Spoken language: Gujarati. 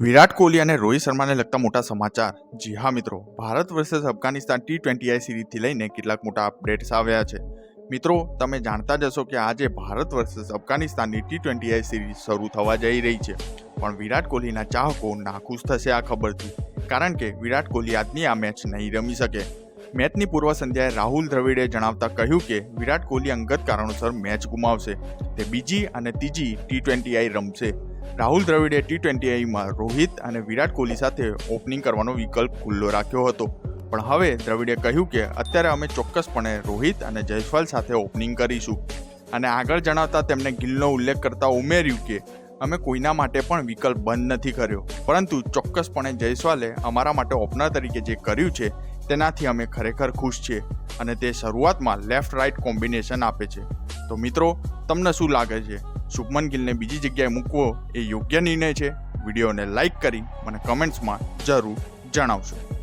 વિરાટ કોહલી અને રોહિત શર્માને લગતા મોટા સમાચાર. જી હા મિત્રો, Bharat versus Afghanistan T twenty I સિરીઝથી લઈને કેટલાક મોટા અપડેટ્સ આવ્યા છે. મિત્રો, તમે જાણતા જ હશો કે આજે ભારત વર્સેસ અફઘાનિસ્તાનની ટી ટ્વેન્ટી આઈ સિરીઝ શરૂ થવા જઈ રહી છે. પણ વિરાટ કોહલીના ચાહકો નાખુશ થશે આ ખબરથી. કારણ કે વિરાટ કોહલી આજની આ મેચ નહીં રમી શકે. મેચની પૂર્વ સંધ્યાએ રાહુલ દ્રવિડે જણાવતા કહ્યું કે વિરાટ કોહલી અંગત કારણોસર મેચ ગુમાવશે. તે બીજી અને ત્રીજી ટી ટ્વેન્ટી આઈ રમશે. રાહુલ દ્રવિડે ટી ટ્વેન્ટી આઈમાં રોહિત અને વિરાટ કોહલી સાથે ઓપનિંગ કરવાનો વિકલ્પ ખુલ્લો રાખ્યો હતો. પણ હવે દ્રવિડે કહ્યું કે અત્યારે અમે ચોક્કસપણે રોહિત અને જયસ્વાલ સાથે ઓપનિંગ કરીશું. અને આગળ જણાવતા તેમણે ગિલનો ઉલ્લેખ કરતા ઉમેર્યું કે અમે કોઈના માટે પણ વિકલ્પ બંધ નથી કર્યો. પરંતુ ચોક્કસપણે જયસ્વાલે અમારા માટે ઓપનર તરીકે જે કર્યું છે, તેનાથી અમે ખરેખર ખુશ છીએ અને તે શરૂઆતમાં લેફ્ટ રાઇટ કોમ્બિનેશન આપે છે. તો મિત્રો, તમને શું લાગે છે? શુભમન ગિલને બીજી જગ્યાએ મૂકવો એ યોગ્ય નિર્ણય છે. વિડીયોને લાઇક કરી મને કમેન્ટ્સમાં જરૂર જણાવશો.